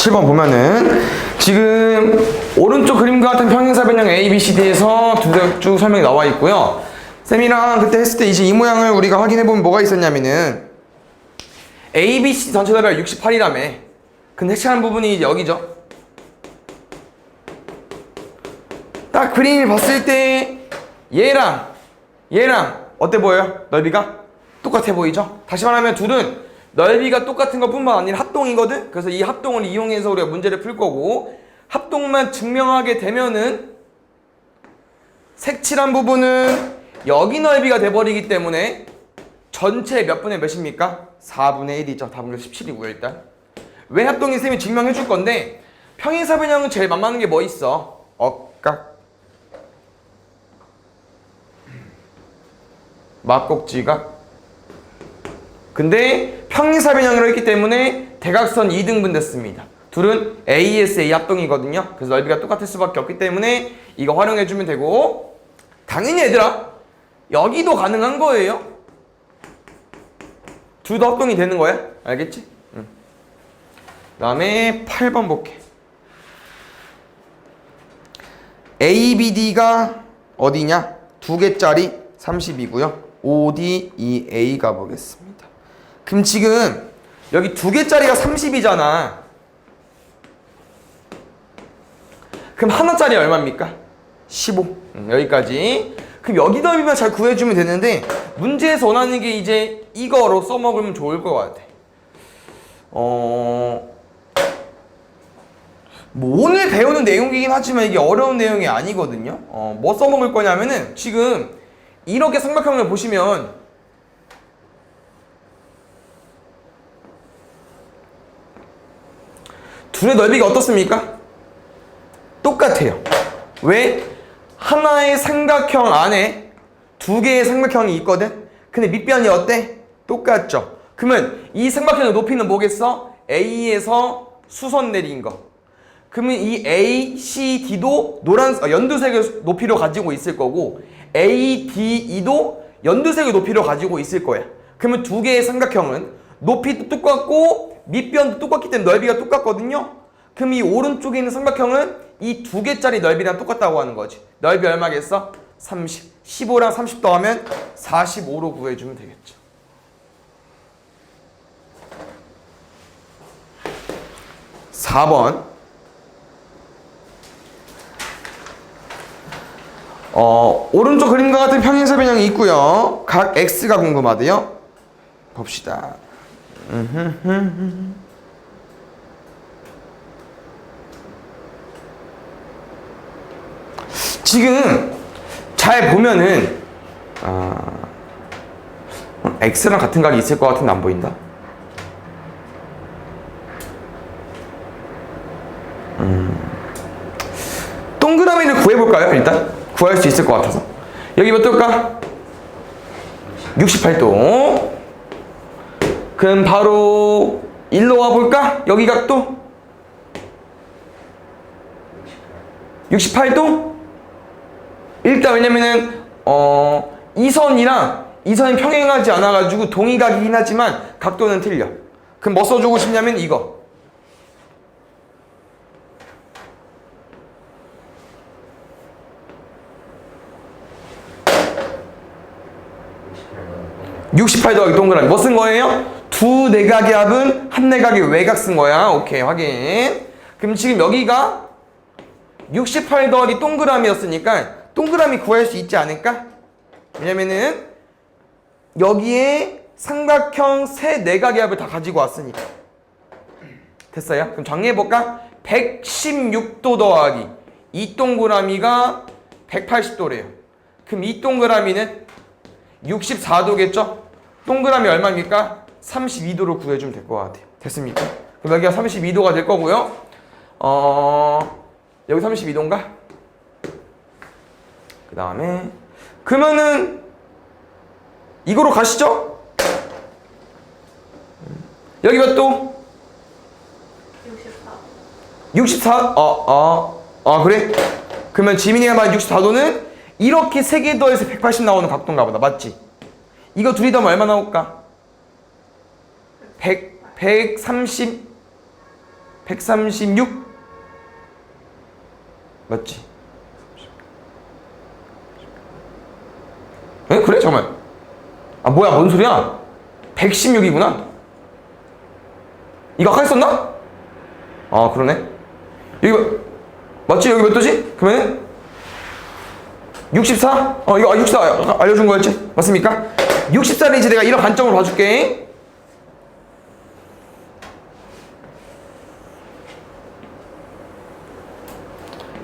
7번 보면은 지금 오른쪽 그림과 같은 평행사 변형 A, B, C, D에서 두쭉 설명이 나와 있고요. 쌤이랑 그때 했을 때 이제 이 모양을 우리가 확인해 보면 뭐가 있었냐면은 A, B, C 전체 레벨 68이라며. 근데 핵심한 부분이 여기죠. 딱 그림을 봤을 때 얘랑 얘랑 어때 보여요? 넓이가 똑같아 보이죠? 다시 말하면 둘은 넓이가 똑같은 것뿐만 아니라 합동이거든. 그래서 이 합동을 이용해서 우리가 문제를 풀 거고 합동만 증명하게 되면은 색칠한 부분은 여기 넓이가 돼버리기 때문에 전체 몇 분의 몇입니까? 4분의 1이죠. 답은 17이고요 일단. 왜 합동이 쌤이 증명해 줄 건데 평행사 변형은 제일 만만한 게 뭐 있어? 억각 막곡지각 근데 평행사 변형으로 했기 때문에 대각선 2등분 됐습니다 둘은 ASA 합동이거든요 그래서 넓이가 똑같을 수밖에 없기 때문에 이거 활용해 주면 되고 당연히 얘들아 여기도 가능한 거예요 둘 다 합동이 되는 거야 알겠지? 응. 그 다음에 8번 볼게 ABD가 어디냐? 두 개짜리 30이고요. OD, EA 가보겠습니다. 그럼 지금 여기 두 개짜리가 30이잖아. 그럼 하나짜리 얼마입니까? 15. 음, 여기까지. 그럼 여기 넓이만 잘 구해주면 되는데 문제에서 원하는 게 이제 이거로 써먹으면 좋을 것 같아. 어... 뭐 오늘 배우는 내용이긴 하지만 이게 어려운 내용이 아니거든요. 어, 뭐 써먹을 거냐면은 지금 이렇게 삼각형을 보시면 둘의 넓이가 어떻습니까? 똑같아요. 왜? 하나의 삼각형 안에 두 개의 삼각형이 있거든? 근데 밑변이 어때? 똑같죠? 그러면 이 삼각형의 높이는 뭐겠어? A에서 수선 내린 거. 그러면 이 A, C, D도 노란 어, 연두색의 높이로 가지고 있을 거고 A, D, E도 연두색의 높이로 가지고 있을 거야. 그러면 두 개의 삼각형은 높이도 똑같고 밑변도 똑같기 때문에 넓이가 똑같거든요. 그럼 이 오른쪽에 있는 삼각형은 이 두 개짜리 넓이랑 똑같다고 하는 거지. 넓이 얼마겠어? 30. 15랑 30 더하면 45로 구해주면 되겠죠. 사번 어, 오른쪽 그림과 같은 평행사 변형이 있고요. 각 x가 궁금하대요. 봅시다. 지금 잘 보면은 아, x랑 같은 각이 있을 것 같은데 안 보인다. 동그라미를 구해볼까요? 일단 구할 수 있을 것 같아서 여기 몇 도일까? 68도 그럼 바로 일로 와볼까? 여기 각도? 68도? 일단 왜냐면은 어, 이 선이랑 이 선이 평행하지 않아가지고 동의각이긴 하지만 각도는 틀려 그럼 뭐 써주고 싶냐면 이거 68 더하기 동그라미 뭐 쓴 거예요? 두 내각의 합은 한 내각의 외곽 쓴 거야 오케이 확인 그럼 지금 여기가 68 더하기 동그라미였으니까 동그라미 구할 수 있지 않을까? 왜냐면은 여기에 삼각형 세 내각의 합을 다 가지고 왔으니까 됐어요? 그럼 정리해볼까? 116도 더하기 이 동그라미가 180도래요 그럼 이 동그라미는 64도겠죠? 동그라미 얼마입니까? 32도로 구해주면 될 것 같아요. 됐습니까? 그럼 여기가 32도가 될 거고요. 어, 여기 32도인가? 그 다음에, 그러면은, 이거로 가시죠? 여기 몇 도? 64. 64? 어, 어, 어, 그래? 그러면 지민이가 말한 64도는 이렇게 세개 더해서 180 나오는 각도인가 보다. 맞지? 이거 둘이 더하면 얼마 나올까? 100, 130, 136 맞지? 에? 그래? 잠깐만 아 뭐야 뭔 소리야 116이구나 이거 아까 했었나? 아 그러네 여기 몇- 맞지? 여기 몇 도지? 그러면은 64? 어 이거 64 아까 알려준 거였지? 맞습니까? 64를 이제 내가 이런 관점으로 봐줄게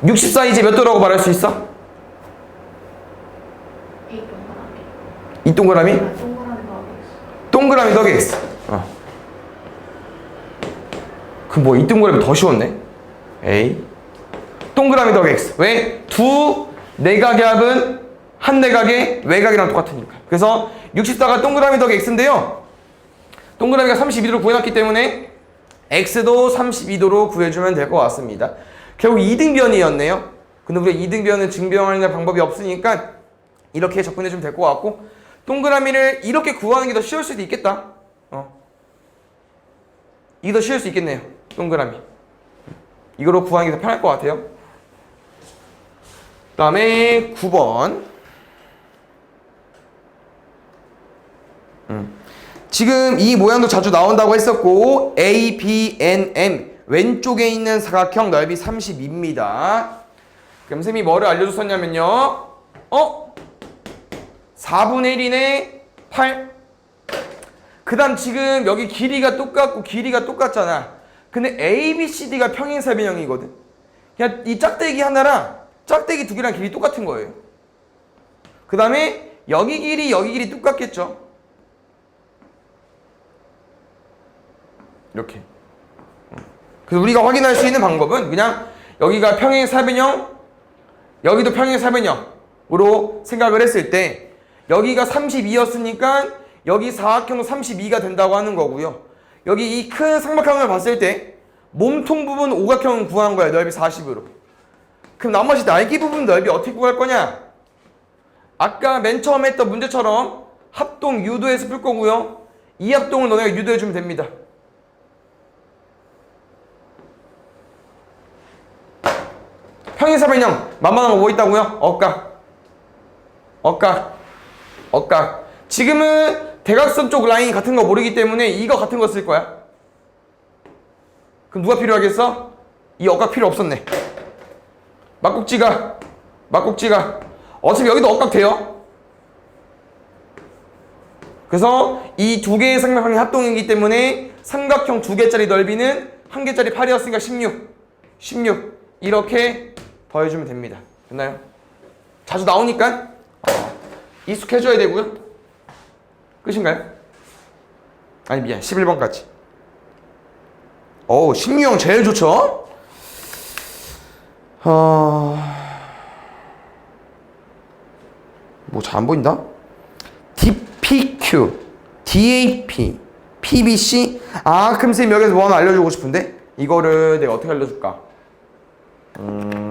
64 이제 몇 도라고 말할 수 있어? 이 동그라미. 이 동그라미? 동그라미 더하기 x 어. 그뭐 이 동그라미 더 쉬웠네 A 동그라미 더하기 x 왜? 두 내각의 합은 한 내각의 외곽이랑 똑같으니까 그래서 64가 동그라미 더하기 x인데요 동그라미가 32도로 구해놨기 때문에 x도 32도로 구해주면 될 것 같습니다 결국 이등변이었네요. 근데 우리가 이등변은 증명하는 방법이 없으니까 이렇게 접근해 주면 될 것 같고 동그라미를 이렇게 구하는 게 더 쉬울 수도 있겠다. 어. 이게 더 쉬울 수 있겠네요 동그라미. 이거로 구하는 게 더 편할 것 같아요. 그 다음에 9번. 음. 지금 이 모양도 자주 나온다고 했었고 A, B, N, M 왼쪽에 있는 사각형 넓이 32입니다 그럼 쌤이 뭐를 알려줬었냐면요 어? 4분의 1이네 8. 그 다음 지금 여기 길이가 똑같고 길이가 똑같잖아. 근데 A, B, C, D가 평행사변형이거든. 그냥 이 짝대기 하나랑 짝대기 두 개랑 길이 똑같은 거예요. 그 다음에 여기 길이 여기 길이 똑같겠죠. 이렇게. 그래서 우리가 확인할 수 있는 방법은 그냥 여기가 평행 사변형 여기도 평행 사변형으로 생각을 했을 때 여기가 32였으니까 여기 사각형 32가 된다고 하는 거고요. 여기 이 큰 삼각형을 봤을 때 몸통 부분 오각형을 구한 거야. 넓이 40으로. 그럼 나머지 날개 부분 넓이 어떻게 구할 거냐? 아까 맨 처음 했던 문제처럼 합동 유도해서 풀 거고요. 이 합동을 너네가 유도해 주면 됩니다. 평행사 변형 만만한 거 뭐 있다고요? 억각. 억각. 억각. 지금은 대각선 쪽 라인 같은 거 모르기 때문에 이거 같은 거 쓸 거야. 그럼 누가 필요하겠어? 이 억각 필요 없었네. 막국지가 막국지가 어차피 여기도 억각 돼요. 그래서 이 두 개의 삼각형이 합동이기 때문에 삼각형 두 개짜리 넓이는 한 개짜리 8이었으니까 16. 16. 이렇게 더해주면 됩니다. 됐나요? 자주 나오니까 어, 익숙해져야 되고요. 끝인가요? 아니 미안 11번까지. 어우 신유형 제일 좋죠? 어... 뭐 잘 안 보인다? DPQ, DAP, PBC. 아 그럼 쌤 여기서 뭐 하나 알려주고 싶은데 이거를 내가 어떻게 알려줄까? 음...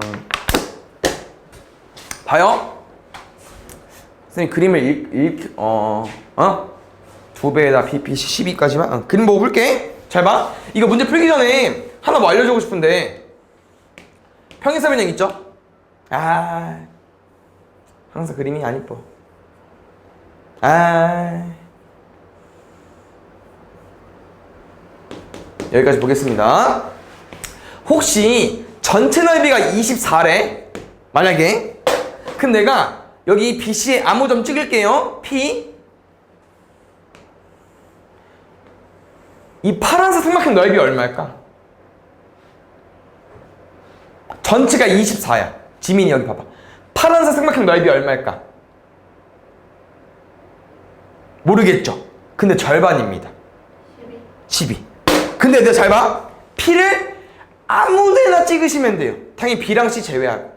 봐요. 선생님 그림을 읽, 읽 어, 어? 두 배에다 PPC 12까지만 어, 그림 보고 볼게. 잘 봐. 이거 문제 풀기 전에 하나 뭐 알려주고 싶은데 평행사변형 있죠? 아, 항상 그림이 안 이뻐. 아, 여기까지 보겠습니다. 혹시 전체 넓이가 24래? 만약에 그럼 내가 여기 BC에 아무 점 찍을게요. P 이 파란색 삼각형 넓이 얼마일까? 전체가 24야. 지민이 여기 봐봐. 파란색 삼각형 넓이 얼마일까? 모르겠죠. 근데 절반입니다. 12. 12. 근데 내가 잘 봐. P를 아무 데나 찍으시면 돼요. 당연히 B랑 C 제외하고.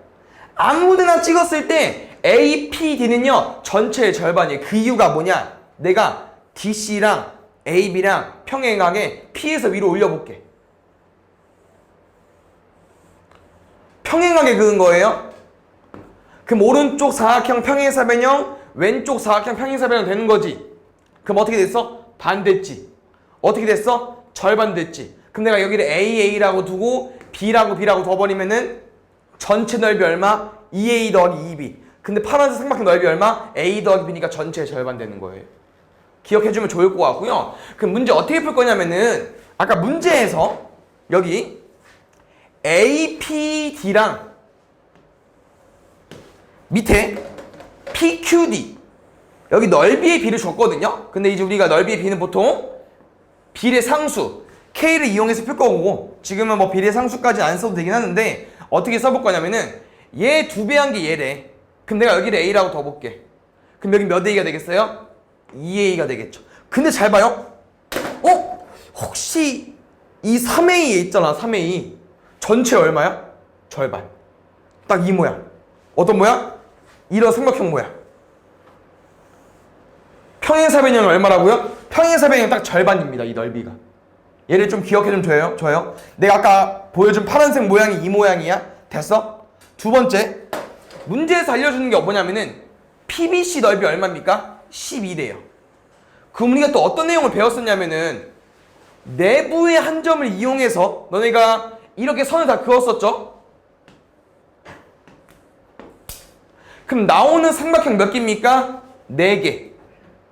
아무데나 찍었을 때 A, P, D는요 전체의 절반이에요. 그 이유가 뭐냐? 내가 DC랑 AB랑 평행하게 P에서 위로 올려볼게. 평행하게 그은 거예요. 그럼 오른쪽 사각형 평행사변형, 왼쪽 사각형 평행사변형 되는 거지. 그럼 어떻게 됐어? 반됐지. 어떻게 됐어? 절반 됐지. 그럼 내가 여기를 AA라고 두고 B라고 B라고 둬버리면은 전체 넓이 얼마? 2A 더하기 2B. 근데 파란색 삼각형 넓이 얼마? A 더하기 B니까 전체의 절반 되는 거예요. 기억해주면 좋을 것 같고요. 그럼 문제 어떻게 풀 거냐면은 아까 문제에서 여기 APD랑 밑에 PQD 여기 넓이의 비를 줬거든요. 근데 이제 우리가 넓이의 비는 보통 비례 상수 K를 이용해서 풀 거고 지금은 뭐 비례 상수까지 안 써도 되긴 하는데 어떻게 써볼 거냐면은 얘 두 배 한 게 얘래. 그럼 내가 여기를 A라고 더 볼게. 그럼 여기 몇 A가 되겠어요? 2A가 되겠죠. 근데 잘 봐요. 어? 혹시 이 3A에 있잖아 3A 전체 얼마야? 절반. 딱 이 모양. 어떤 모양? 이런 삼각형 모양. 평행사변형은 얼마라고요? 평행사변형 딱 절반입니다. 이 넓이가. 얘를 좀 기억해 좀 줘요. 줘요. 내가 아까 보여준 파란색 모양이 이 모양이야. 됐어? 두 번째. 문제에서 알려주는 게 뭐냐면은 PBC 넓이 얼마입니까? 12래요. 그럼 우리가 또 어떤 내용을 배웠었냐면은 내부의 한 점을 이용해서 너네가 이렇게 선을 다 그었었죠? 그럼 나오는 삼각형 몇 개입니까? 4개.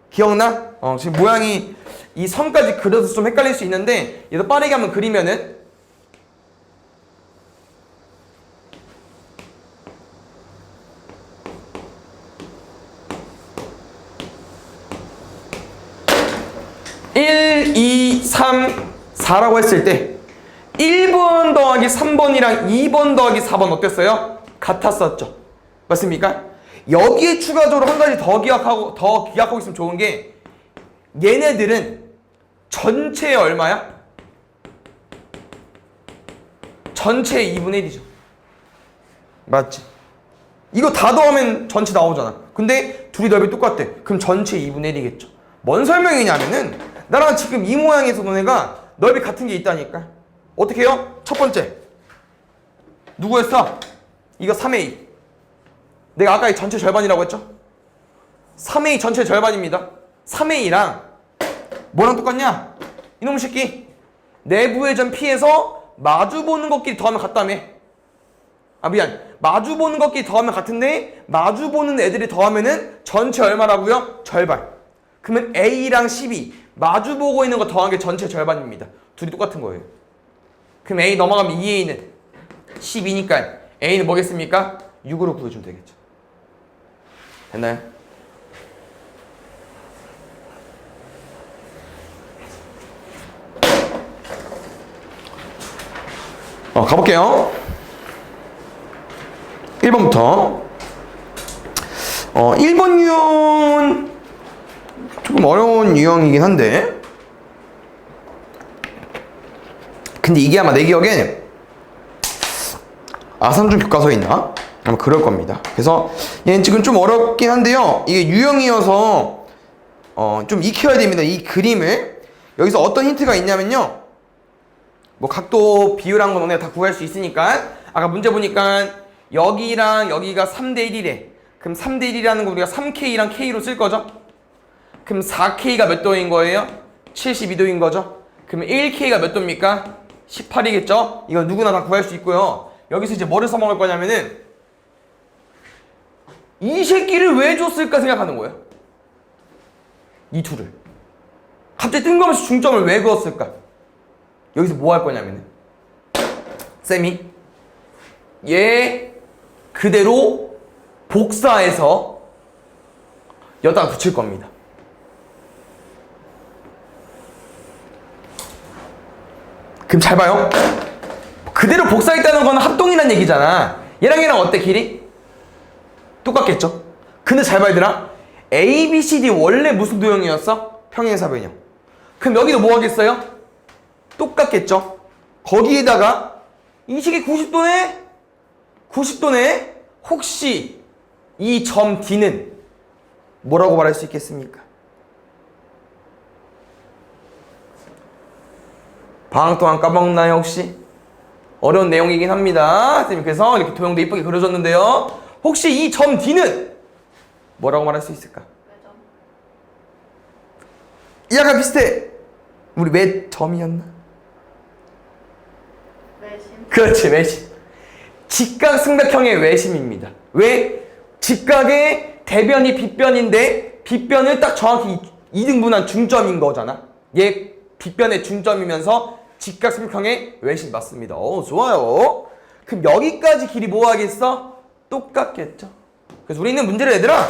기억나? 어, 지금 모양이 이 선까지 그려서 좀 헷갈릴 수 있는데 얘도 빠르게 한번 그리면은 (1, 2, 3, 4라고 했을 때 1번 더하기 3번이랑 2번 더하기 4번 어땠어요? 같았었죠 맞습니까? 여기에 추가적으로 한 가지 더 기억하고 더 기억하고 있으면 좋은 게 얘네들은 전체의 얼마야? 전체의 2분의 1이죠. 맞지? 이거 다 더하면 전체 나오잖아. 근데 둘이 넓이 똑같대. 그럼 전체 2분의 1이겠죠. 뭔 설명이냐면은 나랑 지금 이 모양에서 너네가 넓이 같은 게 있다니까. 어떻게 해요? 첫 번째. 누구였어? 이거 3A. 내가 아까 이 전체 절반이라고 했죠? 3A 전체 절반입니다. 3A랑 뭐랑 똑같냐? 이놈의 새끼. 내부의 점 P에서 마주 보는 것끼리 더하면 같다며. 아 미안. 마주 보는 것끼리 더하면 같은데 마주 보는 애들이 더하면은 전체 얼마라고요? 절반. 그러면 A랑 12 마주 보고 있는 거 더한 게 전체 절반입니다. 둘이 똑같은 거예요. 그럼 A 넘어가면 2A는 12니까 A는 뭐겠습니까? 6으로 구해주면 되겠죠. 됐나요? 어, 가볼게요. 1번부터. 어, 1번 유형은 조금 어려운 유형이긴 한데. 근데 이게 아마 내 기억에 아산중 교과서에 있나? 아마 그럴 겁니다. 그래서 얘는 지금 좀 어렵긴 한데요. 이게 유형이어서 어, 좀 익혀야 됩니다. 이 그림을. 여기서 어떤 힌트가 있냐면요. 뭐 각도 비율한 거 너네가 다 구할 수 있으니까 아까 문제 보니까 여기랑 여기가 3대 1이래. 그럼 3대 1이라는 거 우리가 3K랑 K로 쓸 거죠? 그럼 4K가 몇 도인 거예요? 72도인 거죠? 그러면 1K가 몇 도입니까? 18이겠죠? 이거 누구나 다 구할 수 있고요. 여기서 이제 뭐를 써먹을 거냐면은 이 새끼를 왜 줬을까 생각하는 거예요. 이 둘을. 갑자기 뜬금없이 중점을 왜 그었을까? 여기서 뭐 할 거냐면은 쌤이 얘 그대로 복사해서 여기다가 붙일 겁니다. 그럼 잘 봐요. 그대로 복사했다는 건 합동이란 얘기잖아. 얘랑 얘랑 어때 길이? 똑같겠죠? 근데 잘봐 얘들아. A, B, C, D 원래 무슨 도형이었어? 평행사변형. 그럼 여기도 뭐 하겠어요? 똑같겠죠? 거기에다가 이 식이 90도네? 90도네? 혹시 이 점 D는 뭐라고 말할 수 있겠습니까? 방학 동안 까먹나요 혹시? 어려운 내용이긴 합니다. 선생님 그래서 이렇게 도형도 이쁘게 그려줬는데요. 혹시 이 점 D는 뭐라고 말할 수 있을까? 약간 비슷해. 우리 몇 점이었나? 그렇지 외심. 직각삼각형의 외심입니다. 왜? 직각의 대변이 빗변인데 빗변을 딱 정확히 이- 이등분한 중점인 거잖아. 얘 빗변의 중점이면서 직각삼각형의 외심 맞습니다. 어 좋아요. 그럼 여기까지 길이 뭐 하겠어? 똑같겠죠? 그래서 우리는 문제를 얘들아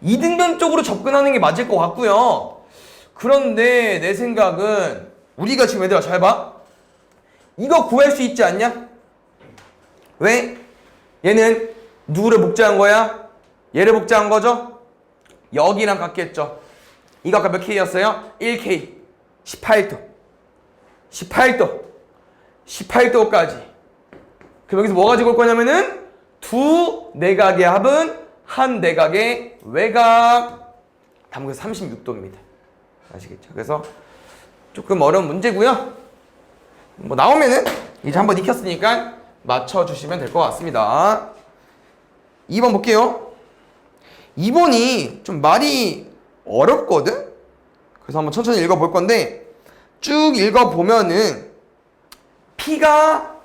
이등변 쪽으로 접근하는 게 맞을 것 같고요. 그런데 내 생각은 우리가 지금 얘들아 잘 봐 이거 구할 수 있지 않냐? 왜? 얘는 누구를 복제한 거야? 얘를 복제한 거죠? 여기랑 같겠죠. 이거 아까 몇 K였어요? 1K. 18도. 18도. 18도까지. 그럼 여기서 뭐 가지고 올 거냐면은 두 내각의 합은 한 내각의 외곽. 담그서 36도입니다. 아시겠죠? 그래서 조금 어려운 문제고요. 뭐 나오면은 이제 한번 익혔으니까 맞춰주시면 될 것 같습니다. 2번 볼게요. 2번이 좀 말이 어렵거든? 그래서 한번 천천히 읽어볼 건데 쭉 읽어보면은 P가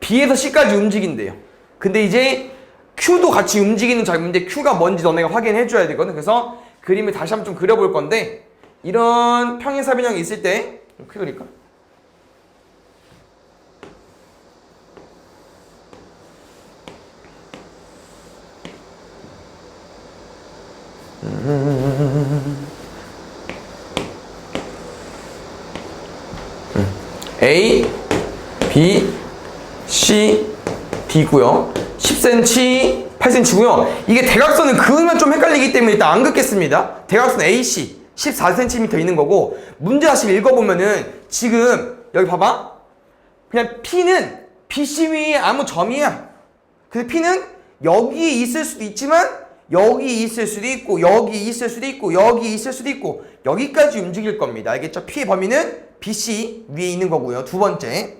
B에서 C까지 움직인대요. 근데 이제 Q도 같이 움직이는 장면인데 Q가 뭔지 너네가 확인해 줘야 되거든. 그래서 그림을 다시 한번 좀 그려볼 건데 이런 평행사변형이 있을 때 크게 그릴까? A, B, C, D고요. 10cm, 8cm고요. 이게 대각선을 그으면 좀 헷갈리기 때문에 일단 안 긋겠습니다. 대각선 AC 14cm 있는 거고 문제 다시 읽어보면은 지금 여기 봐봐. 그냥 P는 BC 위에 아무 점이야. 근데 P는 여기에 있을 수도 있지만 여기 있을 수도 있고 여기 있을 수도 있고 여기 있을 수도 있고 여기까지 움직일 겁니다. 알겠죠? P의 범위는 BC 위에 있는 거고요. 두 번째.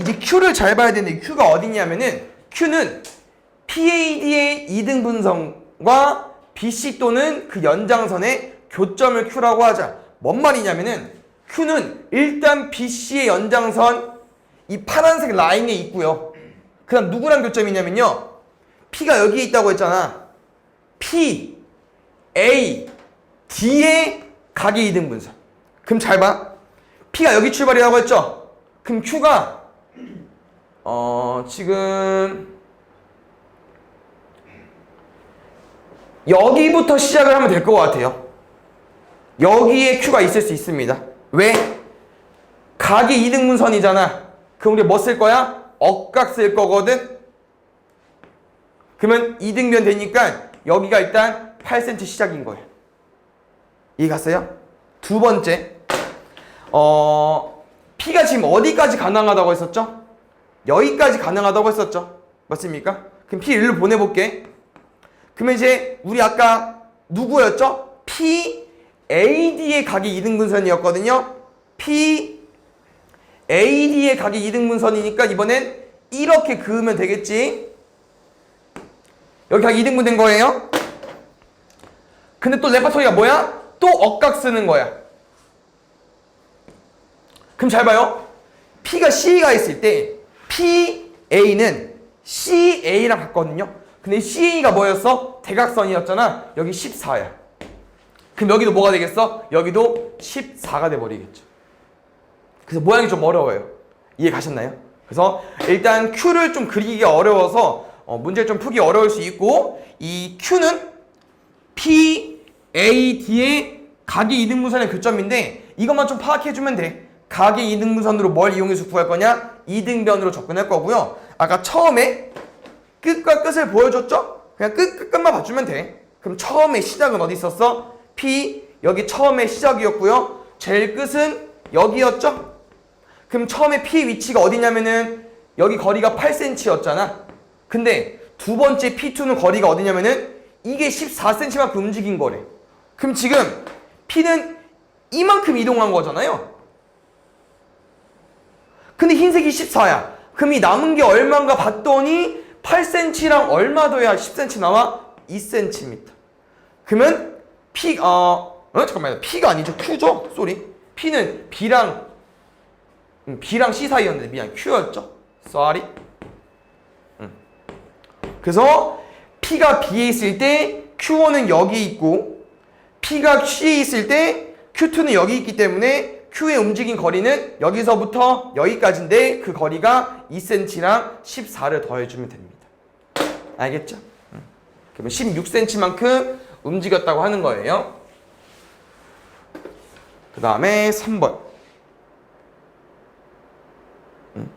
이제 Q를 잘 봐야 되는데 Q가 어디냐면은 Q는 PAD의 이등분선과 BC 또는 그 연장선의 교점을 Q라고 하자. 뭔 말이냐면은 Q는 일단 BC의 연장선 이 파란색 라인에 있고요. 그다음 누구랑 교점이냐면요. P가 여기에 있다고 했잖아. P, A, D의 각의 이등분선. 그럼 잘 봐. P가 여기 출발이라고 했죠? 그럼 Q가 어 지금 여기부터 시작을 하면 될 것 같아요. 여기에 Q가 있을 수 있습니다. 왜? 각이 이등분선이잖아. 그럼 우리 뭐 쓸 거야? 억각 쓸 거거든? 그러면 이등변 되니까 여기가 일단 8cm 시작인 거예요. 이해 갔어요? 두 번째. 어, P가 지금 어디까지 가능하다고 했었죠? 여기까지 가능하다고 했었죠? 맞습니까? 그럼 P 일로 보내볼게. 그러면 이제 우리 아까 누구였죠? P, AD의 각이 이등분선이었거든요. P, AD의 각이 이등분선이니까 이번엔 이렇게 그으면 되겠지? 여기 각이 이등분 된 거예요? 근데 또 레파토리가 뭐야? 또 억각 쓰는 거야. 그럼 잘 봐요. P가 C가 있을 때 PA는 CA랑 같거든요. 근데 CA가 뭐였어? 대각선이었잖아. 여기 14야. 그럼 여기도 뭐가 되겠어? 여기도 14가 돼버리겠죠. 그래서 모양이 좀 어려워요. 이해 가셨나요? 그래서 일단 Q를 좀 그리기가 어려워서 어, 문제를 좀 풀기 어려울 수 있고 이 Q는 P, A, D의 각의 이등분선의 교점인데 이것만 좀 파악해주면 돼. 각의 이등분선으로 뭘 이용해서 구할 거냐? 이등변으로 접근할 거고요. 아까 처음에 끝과 끝을 보여줬죠? 그냥 끝, 끝, 끝만 봐주면 돼. 그럼 처음에 시작은 어디 있었어? P, 여기 처음에 시작이었고요. 제일 끝은 여기였죠? 그럼 처음에 P 위치가 어디냐면은 여기 거리가 8cm였잖아. 근데 두 번째 P2는 거리가 어디냐면은 이게 14cm만큼 움직인 거래. 그럼 지금 P는 이만큼 이동한 거잖아요. 근데 흰색이 14야. 그럼 이 남은 게 얼마인가 봤더니 8cm랑 얼마 더야 10cm 나와? 2cm. 그러면 P 어, 어 잠깐만요. P가 아니죠. Q죠? 쏘리. P는 B랑 음, B랑 C 사이였는데 미안 Q였죠. sorry. 음. 그래서 P가 B에 있을 때 Q1은 여기 있고 P가 Q에 있을 때 Q2는 여기 있기 때문에 Q의 움직인 거리는 여기서부터 여기까지인데 그 거리가 2cm랑 14를 더해주면 됩니다. 알겠죠? 음. 그러면 16cm만큼 움직였다고 하는 거예요. 그 다음에 3번. 음.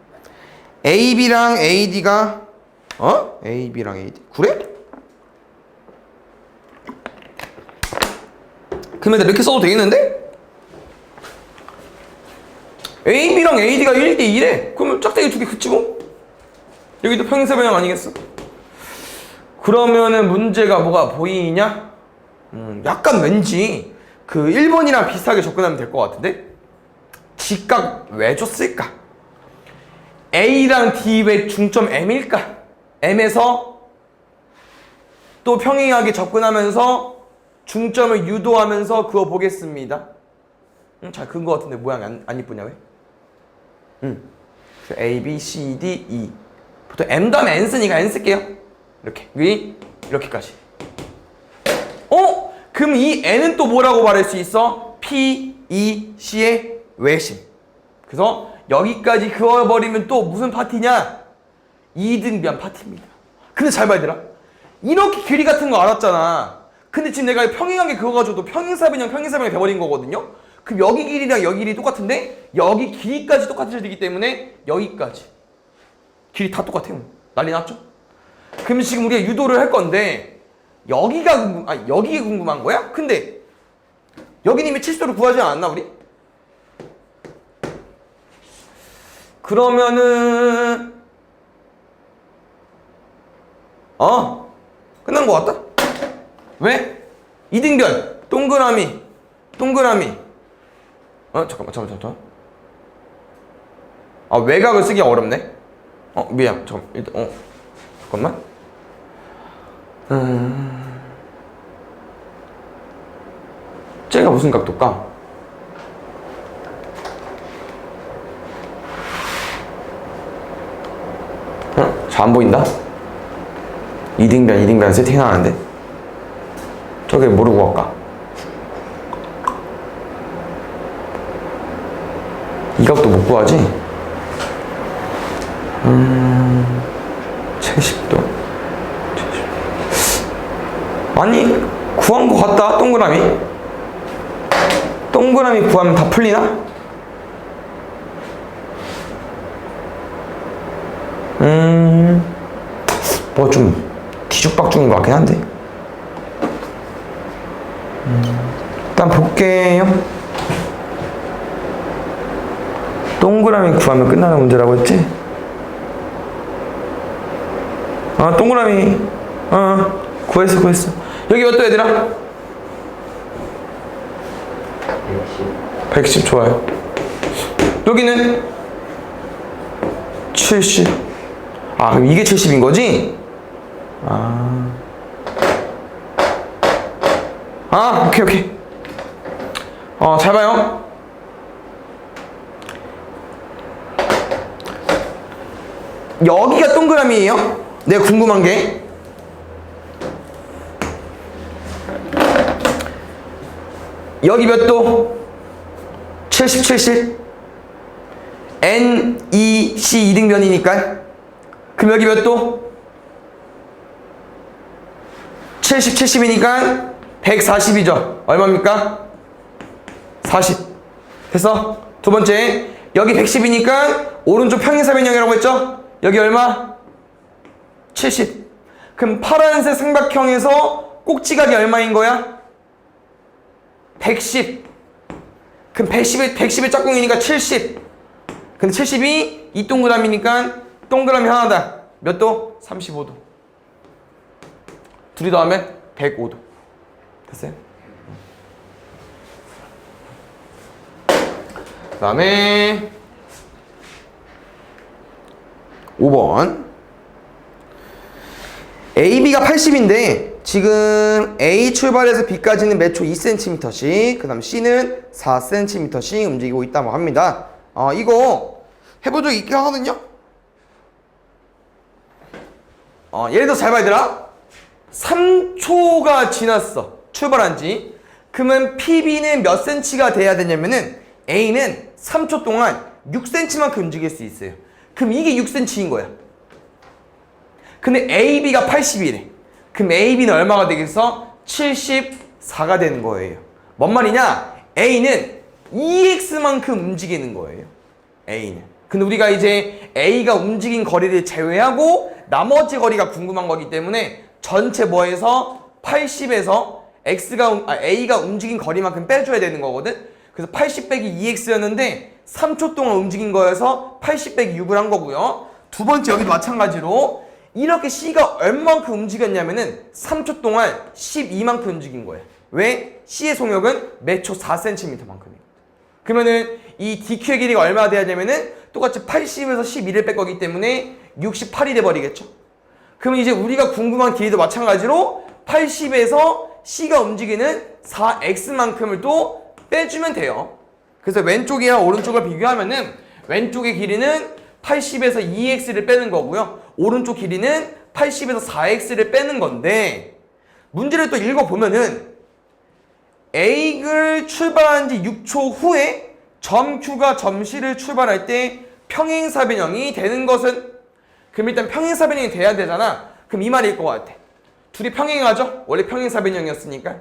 AB랑 AD가 어? AB랑 AD 그래? 그러면 이렇게 써도 되겠는데? AB랑 AD가 1대 2래. 그러면 짝대기 두 개 그치고 여기도 평행사변형 아니겠어? 그러면은 문제가 뭐가 보이냐? 음, 약간 왠지 그 1번이랑 비슷하게 접근하면 될 것 같은데? 직각 왜 줬을까? A랑 D 왜 중점 M일까? M에서 또 평행하게 접근하면서 중점을 유도하면서 그어 보겠습니다. 음, 잘 큰 것 같은데 모양이 안, 안 이쁘냐 왜? 음. 그 A, B, C, D, E. 보통 M 다음에 N 쓰니까 N 쓸게요. 이렇게 위 이렇게까지. 어? 그럼 이 N은 또 뭐라고 말할 수 있어? P, E, C의 외심. 그래서 여기까지 그어버리면 또 무슨 파티냐? 이등변 파티입니다. 근데 잘 봐야 되라. 이렇게 길이 같은 거 알았잖아. 근데 지금 내가 평행하게 그어가지고 평행사변형 평행사변이 돼버린 거거든요. 그럼 여기 길이랑 여기 길이 똑같은데 여기 길이까지 똑같아야 되기 때문에 여기까지 길이 다 똑같아요. 난리 났죠? 그럼 지금 우리가 유도를 할 건데 여기가 궁금, 아 여기 궁금한 거야? 근데 여기는 이미 70도를 구하지 않았나 우리? 그러면은 어 끝난 것 같다. 왜? 이등변 동그라미 동그라미 어 잠깐만 잠깐만 잠깐만 아 외곽을 쓰기 어렵네. 어 미안 잠깐 일단 어 잠깐만. 음 쟤가 무슨 각도일까? 어? 잘안 보인다? 이등변 이등변 세팅하는데 저게 모르고 갈까? 이 각도 못 구하지? 음, 70도. 70. 아니, 구한 거 같다, 동그라미. 동그라미 구하면 다 풀리나? 음, 뭐 좀 뒤죽박죽인 것 같긴 한데. 음, 일단 볼게요. 동그라미 구하면 끝나는 문제라고 했지? 아 동그라미 어 구했어 구했어 여기 몇도 얘들아? 110 좋아요 여기는 70 아 그럼 이게 70인 거지? 아, 아 오케이 오케이 어 잘 봐요 여기가 동그라미예요. 내가 궁금한 게 여기 몇 도? 70, 70. N, E, C 이등변이니까. 그럼 여기 몇 도? 70, 70이니까 140이죠. 얼마입니까? 40. 됐어? 두 번째. 여기 110이니까 오른쪽 평행사변형이라고 했죠? 여기 얼마? 70. 그럼 파란색 삼각형에서 꼭지각이 얼마인 거야? 110. 그럼 110의, 110의 짝꿍이니까 70. 근데 70이 이 동그라미니까 동그라미 하나다. 몇 도? 35도. 둘이 더하면 105도. 됐어요? 그 다음에 5번 AB가 80인데 지금 A 출발해서 B까지는 매초 2cm씩 그 다음 C는 4cm씩 움직이고 있다고 합니다 어, 이거 해본 적 있긴 하거든요. 어, 예를 들어 잘 봐야 되라. 3초가 지났어. 출발한 지. 그러면 PB는 몇 cm가 돼야 되냐면은 A는 3초 동안 6cm만큼 움직일 수 있어요. 그럼 이게 6cm인 거야. 근데 AB가 80이래. 그럼 AB는 얼마가 되겠어? 74가 되는 거예요. 뭔 말이냐? A는 EX만큼 움직이는 거예요. A는. 근데 우리가 이제 A가 움직인 거리를 제외하고 나머지 거리가 궁금한 거기 때문에 전체 뭐에서 80에서 X가 움- 아, A가 움직인 거리만큼 빼줘야 되는 거거든. 그래서 80 빼기 2X였는데 3초 동안 움직인 거여서 80 빼기 6을 한 거고요. 두 번째 여기도 마찬가지로 이렇게 C가 얼만큼 움직였냐면은 3초 동안 12만큼 움직인 거예요. 왜? C의 속력은 매초 4cm만큼이에요. 그러면은 이 DQ의 길이가 얼마나 돼야 되면은 똑같이 80에서 12를 뺄 거기 때문에 68이 돼 버리겠죠. 그러면 이제 우리가 궁금한 길이도 마찬가지로 80에서 C가 움직이는 4x만큼을 또 빼주면 돼요. 그래서 왼쪽이랑 오른쪽을 비교하면은 왼쪽의 길이는 80에서 2x를 빼는 거고요. 오른쪽 길이는 80에서 4x를 빼는 건데 문제를 또 읽어보면은 A를 출발한 지 6초 후에 점 Q가 점 C를 출발할 때 평행사변형이 되는 것은 그럼 일단 평행사변형이 돼야 되잖아. 그럼 이 말일 것 같아. 둘이 평행하죠? 원래 평행사변형이었으니까.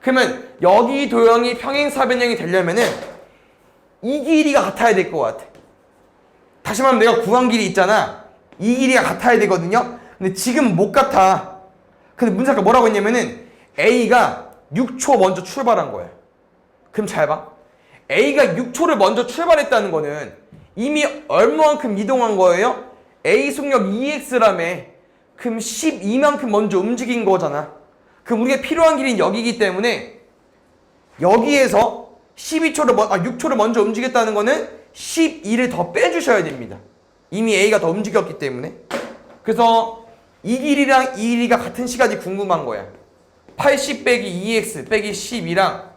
그러면 여기 도형이 평행사변형이 되려면은 이 길이가 같아야 될 것 같아. 다시 말하면 내가 구한 길이 있잖아. 이 길이가 같아야 되거든요. 근데 지금 못 같아. 근데 문제가 뭐라고 했냐면은 A가 6초 먼저 출발한 거야. 그럼 잘 봐. A가 6초를 먼저 출발했다는 거는 이미 얼마만큼 이동한 거예요? A 속력 2x라며. 그럼 12만큼 먼저 움직인 거잖아. 그럼 우리가 필요한 길이 여기기 때문에 여기에서 12초를 먼, 아 6초를 먼저 움직였다는 거는 12를 더 빼주셔야 됩니다. 이미 A가 더 움직였기 때문에. 그래서 이 길이랑 이 길이가 같은 시간이 궁금한 거야. 80 빼기 2x 빼기 12랑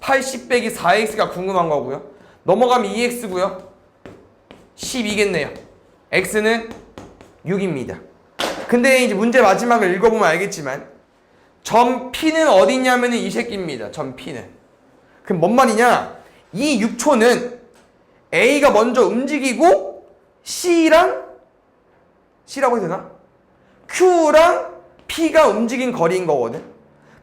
80 빼기 4x가 궁금한 거고요. 넘어가면 2x고요. 12겠네요. x는 6입니다. 근데 이제 문제 마지막을 읽어보면 알겠지만 점 P는 어디 있냐면은 이 새끼입니다. 점 P는. 그럼 뭔 말이냐? 이 6초는 A가 먼저 움직이고 C랑 C라고 해야 되나? Q랑 P가 움직인 거리인 거거든.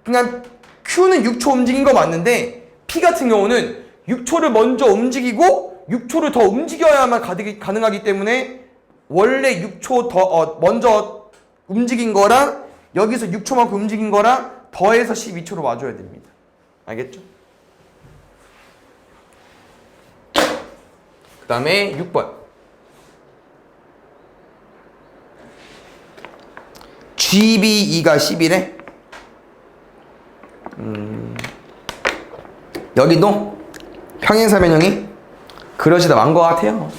그냥 Q는 6초 움직인 거 맞는데 P 같은 경우는 6초를 먼저 움직이고 6초를 더 움직여야만 가능하기 때문에 원래 6초 더 어, 먼저 움직인 거랑 여기서 6초만큼 움직인 거랑 더해서 12초로 와줘야 됩니다. 알겠죠? 다음에 6번. GB2가 10이래? 음, 여기도 평행사 변형이 그러시다 만 것 같아요.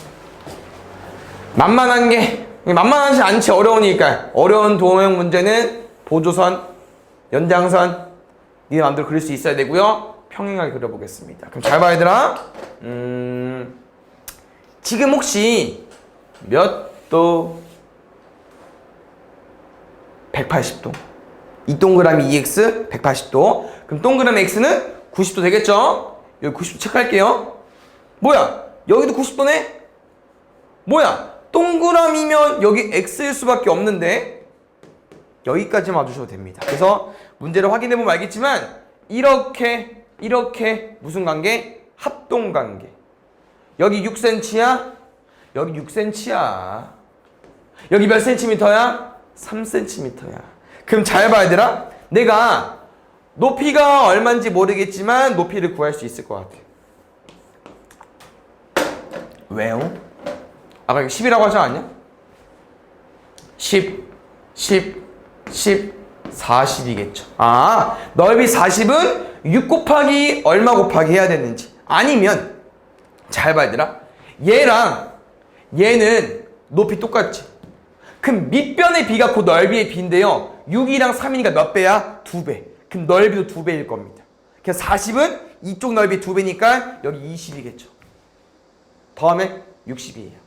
만만한 게 만만하지 않지 어려우니까 어려운 도형 문제는 보조선, 연장선 이 마음대로 그릴 수 있어야 되고요. 평행하게 그려보겠습니다. 그럼 잘 봐 얘들아. 음, 지금 혹시 몇 도? 180도. 이 동그라미 EX 180도. 그럼 동그라미 X는 90도 되겠죠? 여기 90도 체크할게요. 뭐야? 여기도 90도네? 뭐야? 동그라미면 여기 X일 수밖에 없는데 여기까지만 와주셔도 됩니다. 그래서 문제를 확인해 보면 알겠지만 이렇게 이렇게 무슨 관계? 합동 관계. 여기 6cm야. 여기 6cm야. 여기 몇 cm야? 3cm야. 그럼 잘 봐야 되라. 내가 높이가 얼마인지 모르겠지만 높이를 구할 수 있을 것 같아. 왜요? 아까 이거 10이라고 하지 않았냐? 10, 10, 10, 40이겠죠. 아, 넓이 40은 6 곱하기 얼마 곱하기 해야 되는지. 아니면, 잘 봐야 되라. 얘랑 얘는 높이 똑같지. 그럼 밑변의 비가 그 넓이의 비인데요. 6이랑 3이니까 몇 배야? 2배. 그럼 넓이도 2배일 겁니다. 그래서 40은 이쪽 넓이 2배니까 여기 20이겠죠. 다음에 60이에요.